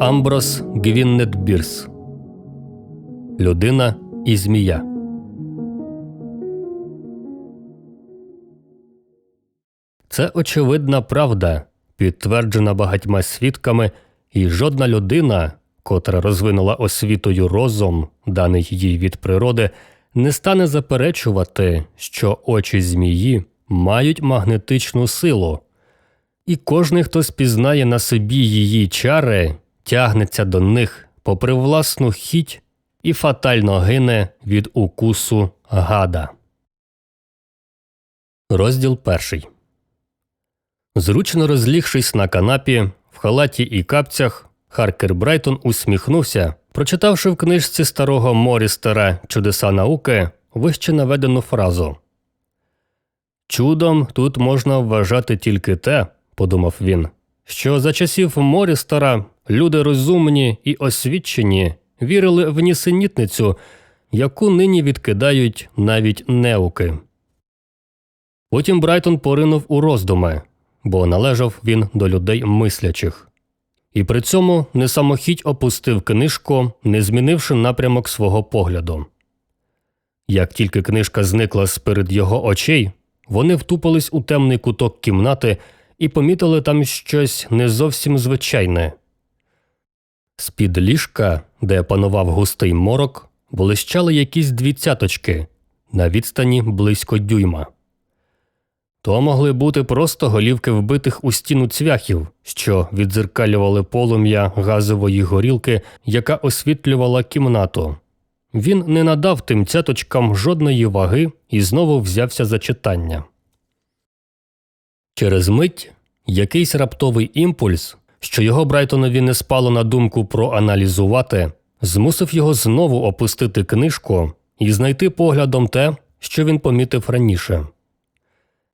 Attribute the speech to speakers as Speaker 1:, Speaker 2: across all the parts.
Speaker 1: Амброс Гвіннет Бірс Людина і змія. Це очевидна правда, підтверджена багатьма свідками, і жодна людина, котра розвинула освітою розум, даний їй від природи, не стане заперечувати, що очі змії мають магнетичну силу, і кожний, хто спізнає на собі її чари, тягнеться до них попри власну хіть і фатально гине від укусу гада. Розділ перший. Зручно розлігшись на канапі, в халаті і капцях, Харкер Брайтон усміхнувся, прочитавши в книжці старого Морістера Чудеса науки вище наведену фразу. Чудом тут можна вважати тільки те, подумав він, що за часів Морістера люди розумні і освічені вірили в нісенітницю, яку нині відкидають навіть неуки. Потім Брайтон поринув у роздуми, бо належав він до людей мислячих. І при цьому не самохідь опустив книжку, не змінивши напрямок свого погляду. Як тільки книжка зникла з перед його очей, вони втупились у темний куток кімнати і помітили там щось не зовсім звичайне. З під ліжка, де панував густий морок, блищали якісь дві цяточки на відстані близько дюйма. То могли бути просто голівки вбитих у стіну цвяхів, що віддзеркалювали полум'я газової горілки, яка освітлювала кімнату. Він не надав тим цяточкам жодної ваги і знову взявся за читання. Через мить якийсь раптовий імпульс, що його Брайтонові не спало на думку проаналізувати, змусив його знову опустити книжку і знайти поглядом те, що він помітив раніше.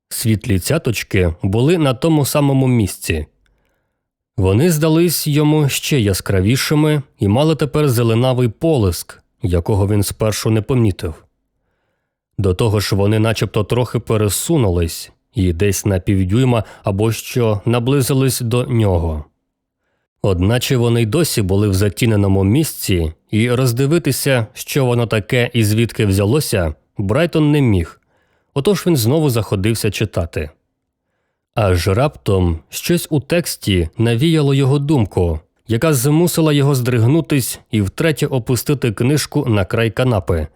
Speaker 1: Світлі цяточки були на тому самому місці. Вони здались йому ще яскравішими і мали тепер зеленавий полиск, якого він спершу не помітив. До того ж, вони начебто трохи пересунулись і десь на півдюйма або що наблизились до нього. Одначе вони й досі були в затіненому місці, і роздивитися, що воно таке і звідки взялося, Брайтон не міг. Отож він знову заходився читати. Аж раптом щось у тексті навіяло його думку, яка змусила його здригнутись і втретє опустити книжку на край канапи.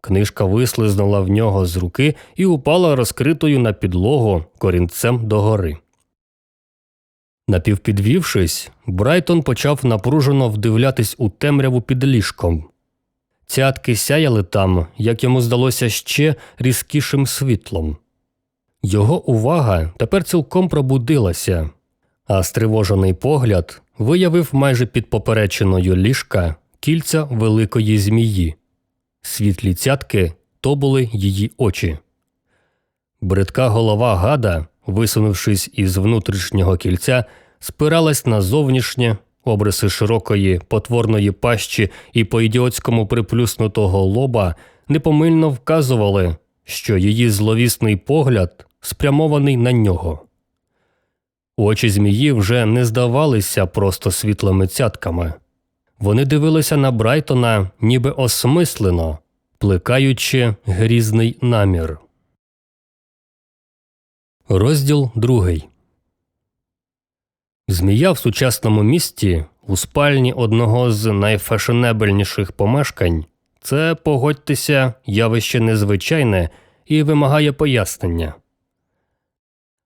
Speaker 1: Книжка вислизнула в нього з руки і упала розкритою на підлогу корінцем догори. Напівпідвівшись, Брайтон почав напружено вдивлятись у темряву під ліжком. Цятки сяяли там, як йому здалося ще різкішим світлом. Його увага тепер цілком пробудилася, а стривожений погляд виявив майже під поперечиною ліжка кільця великої змії. Світлі цятки то були її очі. Бридка голова гада, висунувшись із внутрішнього кільця, спиралась на зовнішнє, обриси широкої потворної пащі і по ідіотському приплюснутого лоба непомильно вказували, що її зловісний погляд спрямований на нього. Очі змії вже не здавалися просто світлими цятками. Вони дивилися на Брайтона ніби осмислено, плекаючи грізний намір. Розділ другий. Змія в сучасному місті у спальні одного з найфешенебельніших помешкань це, погодьтеся, явище незвичайне і вимагає пояснення.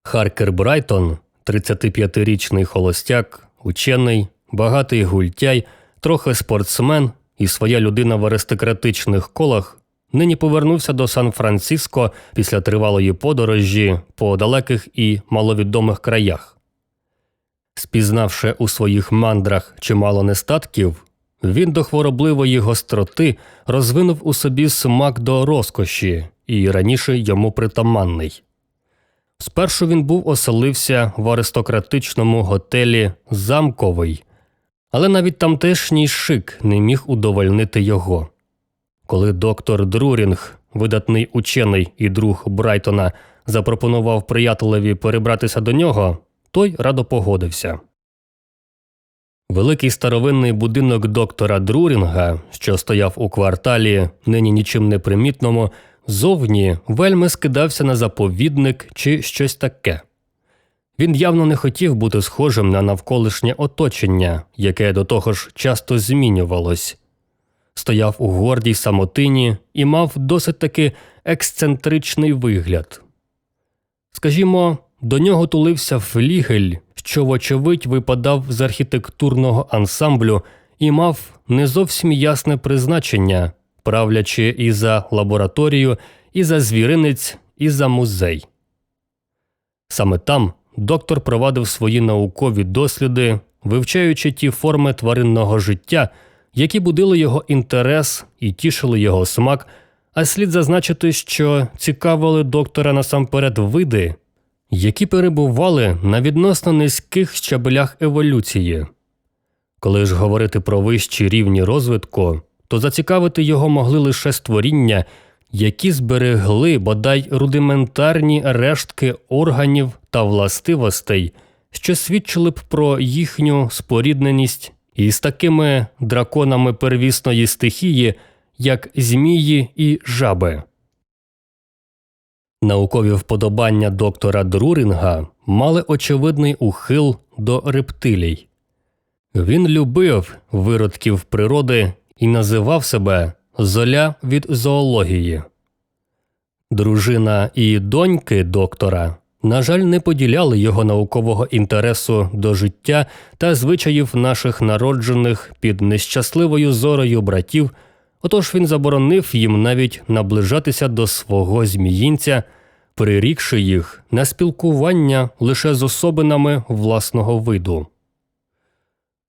Speaker 1: Харкер Брайтон, 35-річний холостяк, учений, багатий гультяй, трохи спортсмен і своя людина в аристократичних колах, нині повернувся до Сан-Франциско після тривалої подорожі по далеких і маловідомих краях. Спізнавши у своїх мандрах чимало нестатків, він до хворобливої гостроти розвинув у собі смак до розкоші і раніше йому притаманний. Спершу він був оселився в аристократичному готелі Замковий, але навіть тамтешній шик не міг удовольнити його. Коли доктор Друрінг, видатний учений і друг Брайтона, запропонував приятелеві перебратися до нього, той радо погодився. Великий старовинний будинок доктора Друрінга, що стояв у кварталі, нині нічим не примітному, зовні вельми скидався на заповідник чи щось таке. Він явно не хотів бути схожим на навколишнє оточення, яке до того ж часто змінювалось. Стояв у гордій самотині і мав досить таки ексцентричний вигляд. Скажімо, до нього тулився флігель, що, вочевидь, випадав з архітектурного ансамблю і мав не зовсім ясне призначення, правлячи і за лабораторію, і за звіринець, і за музей. Саме там доктор провадив свої наукові досліди, вивчаючи ті форми тваринного життя, які будили його інтерес і тішили його смак, а слід зазначити, що цікавили доктора насамперед види, які перебували на відносно низьких щабелях еволюції. Коли ж говорити про вищі рівні розвитку, то зацікавити його могли лише створіння, які зберегли бодай рудиментарні рештки органів та властивостей, що свідчили б про їхню спорідненість із такими драконами первісної стихії, як змії і жаби. Наукові вподобання доктора Друрінга мали очевидний ухил до рептилій. Він любив виродків природи і називав себе золя від зоології. Дружина і доньки доктора, на жаль, не поділяли його наукового інтересу до життя та звичаїв наших народжених під нещасливою зорою братів, отож він заборонив їм навіть наближатися до свого зміїнця, прирікши їх на спілкування лише з особинами власного виду.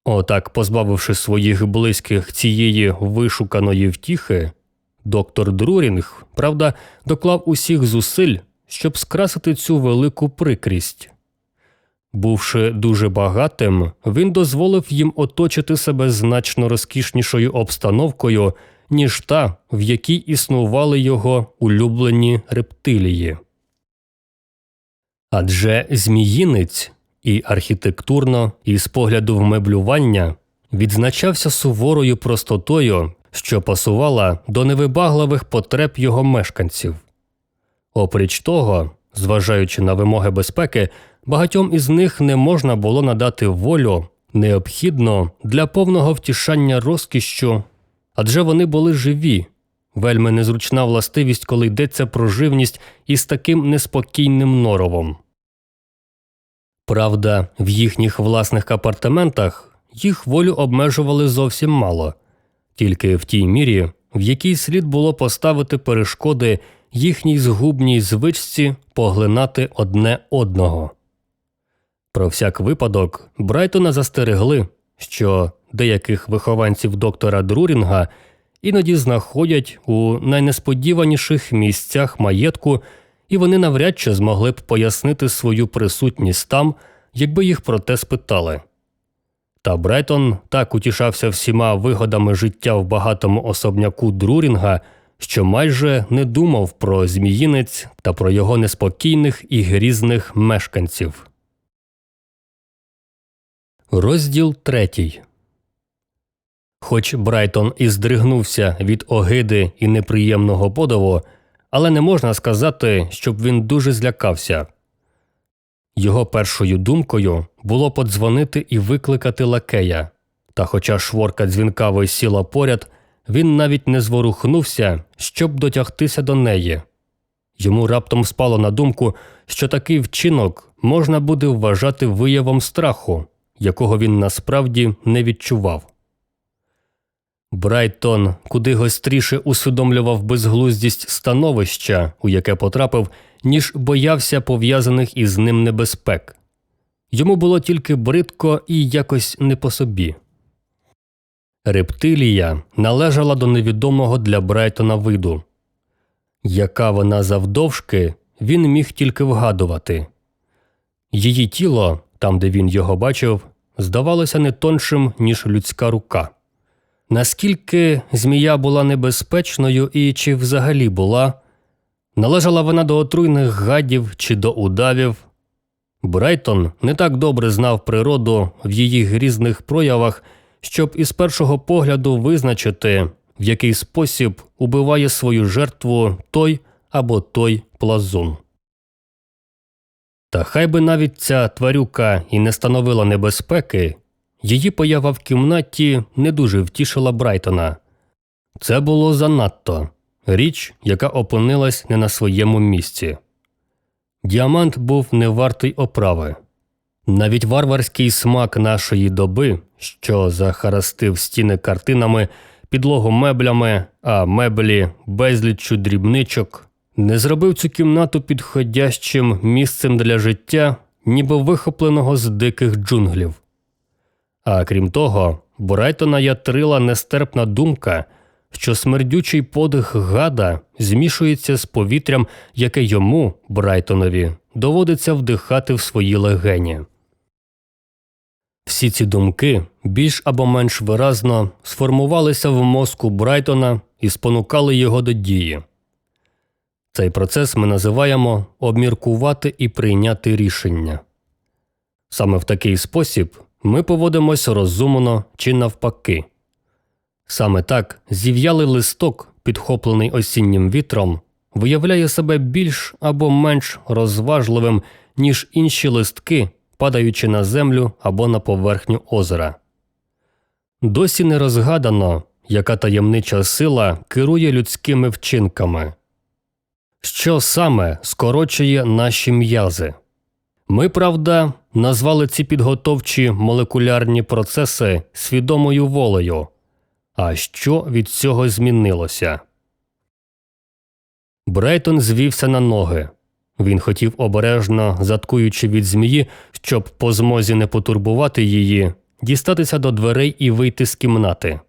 Speaker 1: Отак, позбавивши своїх близьких цієї вишуканої втіхи, доктор Друрінг, правда, доклав усіх зусиль, щоб скрасити цю велику прикрість. Бувши дуже багатим, він дозволив їм оточити себе значно розкішнішою обстановкою, ніж та, в якій існували його улюблені рептилії. Адже зміїнець і архітектурно, і з погляду вмеблювання відзначався суворою простотою, що пасувала до невибагливих потреб його мешканців. Опріч того, зважаючи на вимоги безпеки, багатьом із них не можна було надати волю необхідно для повного втішання розкішчю, адже вони були живі. Вельми незручна властивість, коли йдеться про живність із таким неспокійним норовом. Правда, в їхніх власних апартаментах їх волю обмежували зовсім мало, тільки в тій мірі, в якій слід було поставити перешкоди їхній згубній звичці поглинати одне одного. Про всяк випадок Брайтона застерегли, що деяких вихованців доктора Друрінга іноді знаходять у найнесподіваніших місцях маєтку, і вони навряд чи змогли б пояснити свою присутність там, якби їх про те спитали. Та Брайтон так утішався всіма вигодами життя в багатому особняку Друрінга, що майже не думав про зміїнець та про його неспокійних і грізних мешканців. Розділ третій. Хоч Брайтон і здригнувся від огиди і неприємного подиву, але не можна сказати, щоб він дуже злякався. Його першою думкою було подзвонити і викликати лакея, та, хоча шворка дзвінка висіла поряд, він навіть не зворухнувся, щоб дотягтися до неї. Йому раптом спало на думку, що такий вчинок можна буде вважати виявом страху, якого він насправді не відчував. Брайтон куди гостріше усвідомлював безглуздість становища, у яке потрапив, ніж боявся пов'язаних із ним небезпек. Йому було тільки бридко і якось не по собі. Рептилія належала до невідомого для Брайтона виду. Яка вона завдовжки, він міг тільки вгадувати. Її тіло, там де він його бачив, здавалося не тоншим, ніж людська рука. Наскільки змія була небезпечною і чи взагалі була, належала вона до отруйних гадів чи до удавів, Брайтон не так добре знав природу в її грізних проявах, щоб із першого погляду визначити, в який спосіб убиває свою жертву той або той плазун. Та хай би навіть ця тварюка і не становила небезпеки, її поява в кімнаті не дуже втішила Брайтона. Це було занадто річ, яка опинилась не на своєму місці. Діамант був не вартий оправи. Навіть варварський смак нашої доби, що захарастив стіни картинами, підлогу меблями, а меблі безліччю дрібничок, не зробив цю кімнату підходящим місцем для життя, ніби вихопленого з диких джунглів. А крім того, Брайтона ятрила нестерпна думка, що смердючий подих гада змішується з повітрям, яке йому, Брайтонові, доводиться вдихати в свої легені. Всі ці думки більш або менш виразно сформувалися в мозку Брайтона і спонукали його до дії. Цей процес ми називаємо обміркувати і прийняти рішення. Саме в такий спосіб ми поводимось розумно чи навпаки. Саме так зів'ялий листок, підхоплений осіннім вітром, виявляє себе більш або менш розважливим, ніж інші листки, падаючи на землю або на поверхню озера. Досі не розгадано, яка таємнича сила керує людськими вчинками. Що саме скорочує наші м'язи? Ми, правда, назвали ці підготовчі молекулярні процеси свідомою волею. А що від цього змінилося? Брейтон звівся на ноги. Він хотів обережно, заткуючи від змії, щоб по змозі не потурбувати її, дістатися до дверей і вийти з кімнати.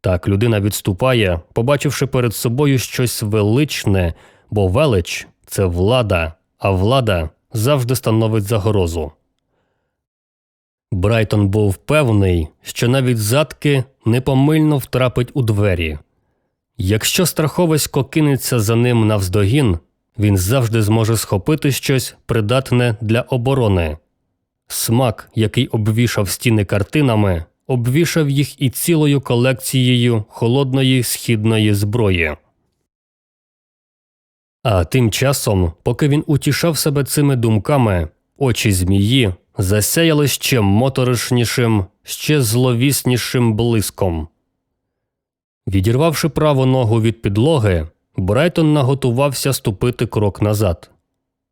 Speaker 1: Так людина відступає, побачивши перед собою щось величне, бо велич це влада, а влада завжди становить загрозу. Брайтон був певний, що навіть задки непомильно втрапить у двері. Якщо страховисько кинеться за ним навздогін, він завжди зможе схопити щось придатне для оборони. Смак, який обвішав стіни картинами, обвішав їх і цілою колекцією холодної східної зброї. А тим часом, поки він утішав себе цими думками, очі змії засяяли ще моторошнішим, ще зловіснішим блиском. Відірвавши праву ногу від підлоги, Брайтон наготувався ступити крок назад,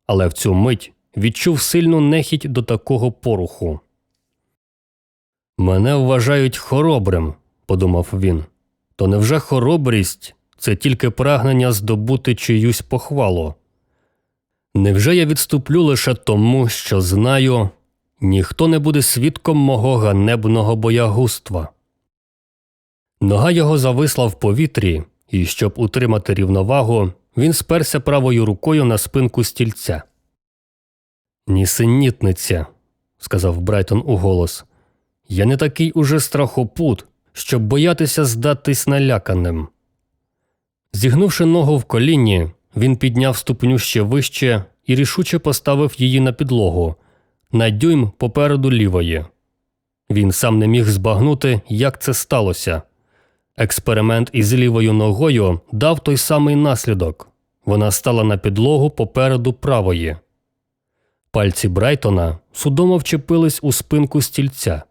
Speaker 1: але в цю мить відчув сильну нехідь до такого поруху. Мене вважають хоробрим, подумав він. То невже хоробрість це тільки прагнення здобути чиюсь похвалу? Невже я відступлю лише тому, що знаю, ніхто не буде свідком мого ганебного боягузтва? Нога його зависла в повітрі, і, щоб утримати рівновагу, він сперся правою рукою на спинку стільця. Нісенітниця, сказав Брайтон у голос. Я не такий уже страхопут, щоб боятися здатись наляканим. Зігнувши ногу в коліні, він підняв ступню ще вище і рішуче поставив її на підлогу, на дюйм попереду лівої. Він сам не міг збагнути, як це сталося. Експеримент із лівою ногою дав той самий наслідок вона стала на підлогу попереду правої. Пальці Брайтона судомо вчепились у спинку стільця.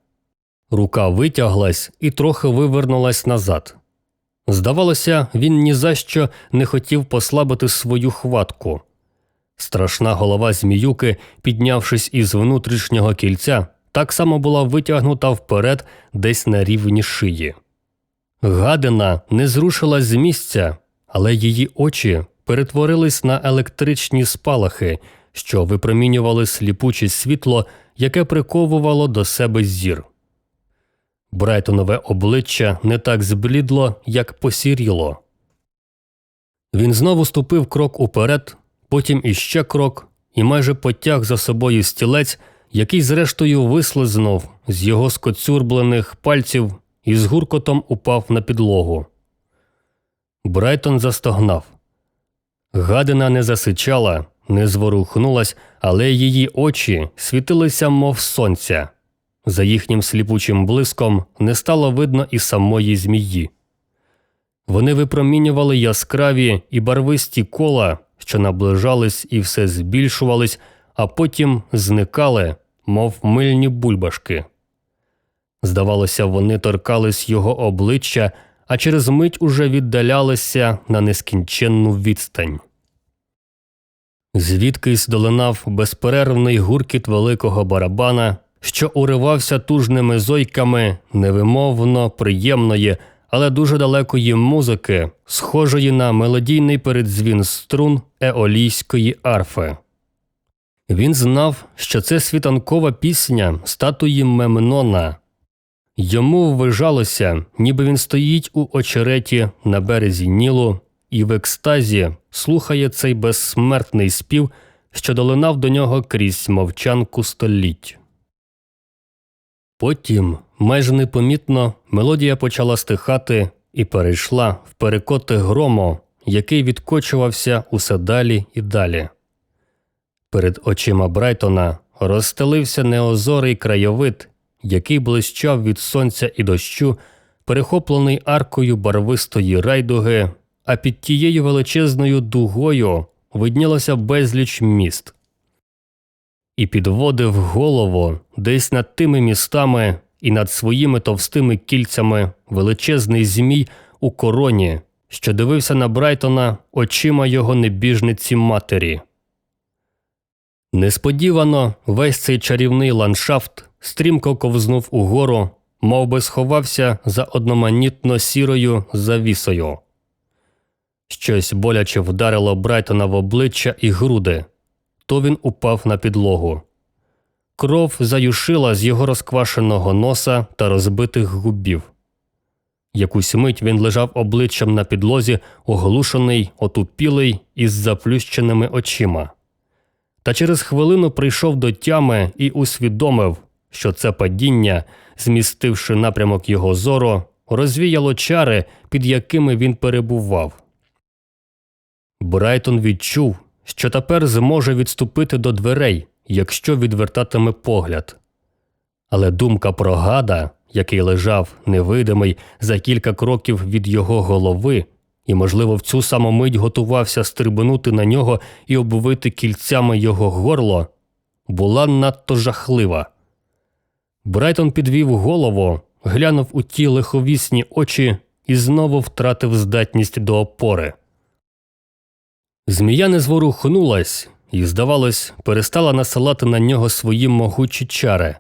Speaker 1: Рука витяглась і трохи вивернулась назад. Здавалося, він ні за що не хотів послабити свою хватку. Страшна голова зміюки, піднявшись із внутрішнього кільця, так само була витягнута вперед десь на рівні шиї. Гадина не зрушилась з місця, але її очі перетворились на електричні спалахи, що випромінювали сліпуче світло, яке приковувало до себе зір. Брайтонове обличчя не так зблідло, як посіріло. Він знову ступив крок уперед, потім іще крок, і майже потяг за собою стілець, який, зрештою, вислизнув з його скоцюрблених пальців і з гуркотом упав на підлогу. Брайтон застогнав. Гадина не засичала, не зворухнулась, але її очі світилися, мов сонця. За їхнім сліпучим блиском не стало видно і самої змії. Вони випромінювали яскраві і барвисті кола, що наближались і все збільшувались, а потім зникали, мов мильні бульбашки. Здавалося, вони торкались його обличчя, а через мить уже віддалялися на нескінченну відстань. Звідкись долинав безперервний гуркіт великого барабана, що уривався тужними зойками невимовно приємної, але дуже далекої музики, схожої на мелодійний передзвін струн еолійської арфи. Він знав, що це світанкова пісня статуї Мемнона. Йому ввижалося, ніби він стоїть у очереті на березі Нілу і в екстазі слухає цей безсмертний спів, що долинав до нього крізь мовчанку століть. Потім, майже непомітно, мелодія почала стихати і перейшла в перекоти грому, який відкочувався усе далі і далі. Перед очима Брайтона розстелився неозорий краєвид, який блищав від сонця і дощу, перехоплений аркою барвистої райдуги, а під тією величезною дугою виднілося безліч міст. І підводив голову десь над тими містами і над своїми товстими кільцями величезний змій у короні, що дивився на Брайтона очима його небіжниці матері. Несподівано весь цей чарівний ландшафт стрімко ковзнув угору, мов би сховався за одноманітно сірою завісою. Щось боляче вдарило Брайтона в обличчя і груди, то він упав на підлогу. Кров заюшила з його розквашеного носа та розбитих губів. Якусь мить він лежав обличчям на підлозі, оглушений, отупілий із заплющеними очима. Та через хвилину прийшов до тями і усвідомив, що це падіння, змістивши напрямок його зору, розвіяло чари, під якими він перебував. Брайтон відчув, що тепер зможе відступити до дверей, якщо відвертатиме погляд. Але думка про гада, який лежав невидимий за кілька кроків від його голови, і, можливо, в цю саму мить готувався стрибнути на нього і обвити кільцями його горло, була надто жахлива. Брайтон підвів голову, глянув у ті лиховісні очі і знову втратив здатність до опори. Змія не зворухнулась і, здавалось, перестала насилати на нього свої могучі чари.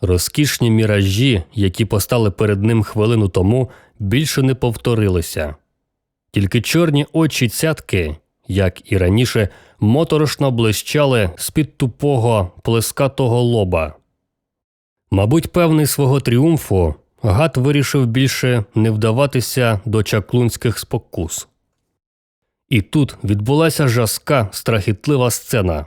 Speaker 1: Розкішні міражі, які постали перед ним хвилину тому, більше не повторилися. Тільки чорні очі цятки, як і раніше, моторошно блищали з-під тупого, плескатого лоба. Мабуть, певний свого тріумфу, гад вирішив більше не вдаватися до чаклунських спокус. І тут відбулася жаска, страхітлива сцена.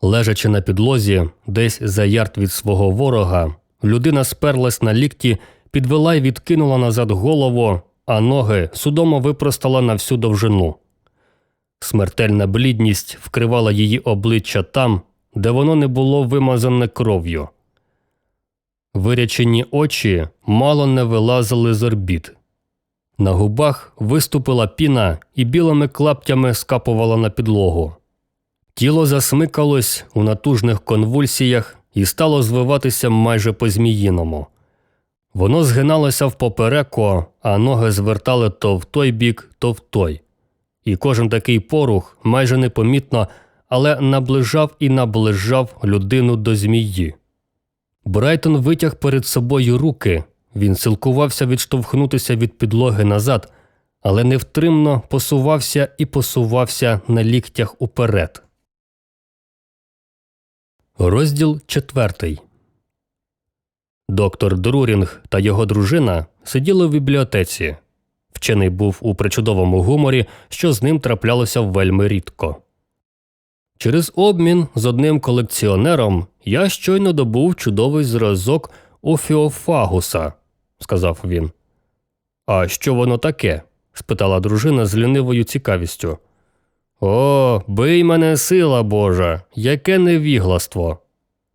Speaker 1: Лежачи на підлозі, десь за ярд від свого ворога, людина сперлась на лікті, підвела й відкинула назад голову, а ноги судомо випростала на всю довжину. Смертельна блідність вкривала її обличчя там, де воно не було вимазане кров'ю. Вирячені очі мало не вилазили з орбіт. На губах виступила піна і білими клаптями скапувала на підлогу. Тіло засмикалось у натужних конвульсіях і стало звиватися майже по зміїному. Воно згиналося впопереку, а ноги звертали то в той бік, то в той. І кожен такий порух майже непомітно, але наближав і наближав людину до змії. Брайтон витяг перед собою руки, він силкувався відштовхнутися від підлоги назад, але невтримно посувався і посувався на ліктях уперед. Розділ четвертий. Доктор Друрінг та його дружина сиділи в бібліотеці. Вчений був у причудовому гуморі, що з ним траплялося вельми рідко. Через обмін з одним колекціонером я щойно добув чудовий зразок Офіофагуса, сказав він. А що воно таке? спитала дружина з лінивою цікавістю. О, бий мене сила Божа, яке невігластво.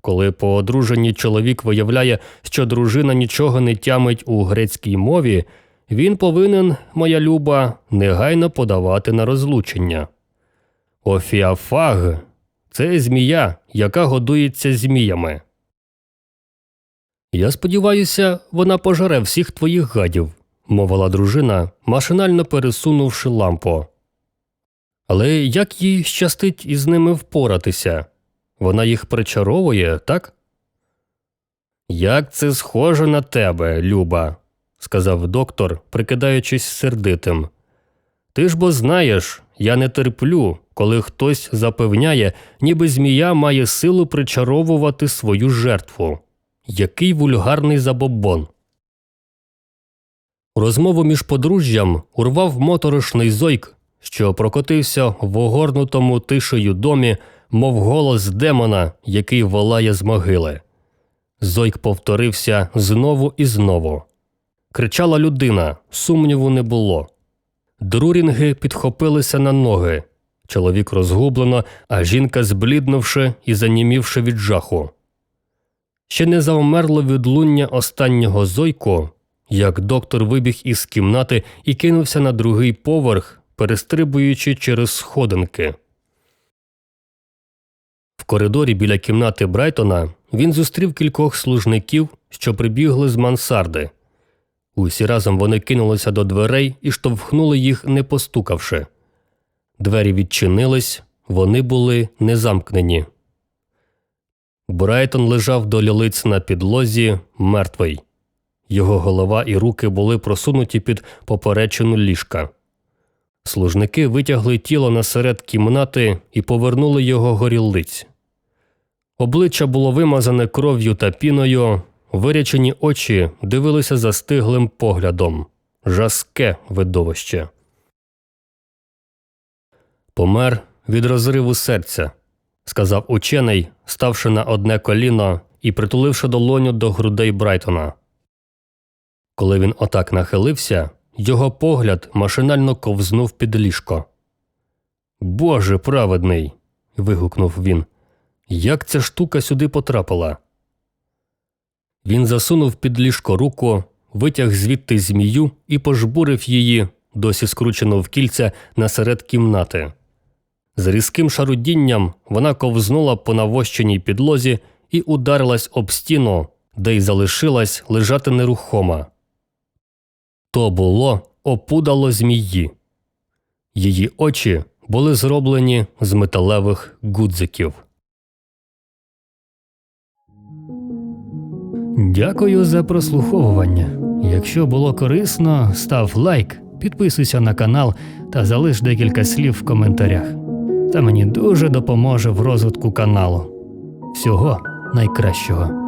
Speaker 1: Коли по одруженні чоловік виявляє, що дружина нічого не тямить у грецькій мові, він повинен, моя люба, негайно подавати на розлучення. Офіафаг це змія, яка годується зміями. Я сподіваюся, вона пожере всіх твоїх гадів, мовила дружина, машинально пересунувши лампу. Але як їй щастить із ними впоратися? Вона їх причаровує, так? Як це схоже на тебе, Люба, сказав доктор, прикидаючись сердитим. Ти ж бо знаєш, я не терплю, коли хтось запевняє, ніби змія має силу причаровувати свою жертву. Який вульгарний забобон. Розмову між подружжям урвав моторошний зойк, що прокотився в огорнутому тишею домі, мов голос демона, який волає з могили. Зойк повторився знову і знову. Кричала людина, сумніву не було. Друрінги підхопилися на ноги. Чоловік розгублено, а жінка збліднувши і занімівши від жаху. Ще не завмерло відлуння останнього зойку, як доктор вибіг із кімнати і кинувся на другий поверх, перестрибуючи через сходинки. В коридорі біля кімнати Брайтона він зустрів кількох служників, що прибігли з мансарди. Усі разом вони кинулися до дверей і штовхнули їх, не постукавши. Двері відчинились, вони були незамкнені. Брайтон лежав до лілиць на підлозі, мертвий. Його голова і руки були просунуті під поперечину ліжка. Служники витягли тіло насеред кімнати і повернули його горілиць. Обличчя було вимазане кров'ю та піною, вирячені очі дивилися застиглим поглядом. Жаске видовище. Помер від розриву серця, сказав учений, ставши на одне коліно і притуливши долоню до грудей Брайтона. Коли він отак нахилився, його погляд машинально ковзнув під ліжко. Боже праведний. вигукнув він. Як ця штука сюди потрапила? Він засунув під ліжко руку, витяг звідти змію і пожбурив її, досі скручену в кільця, насеред кімнати. З різким шарудінням вона ковзнула по навощеній підлозі і ударилась об стіну, де й залишилась лежати нерухома. То було опудало змії. Її очі були зроблені з металевих гудзиків.
Speaker 2: Дякую за прослуховування. Якщо було корисно, став лайк, підписуйся на канал та залиш декілька слів в коментарях. Це мені дуже допоможе в розвитку каналу. Всього найкращого.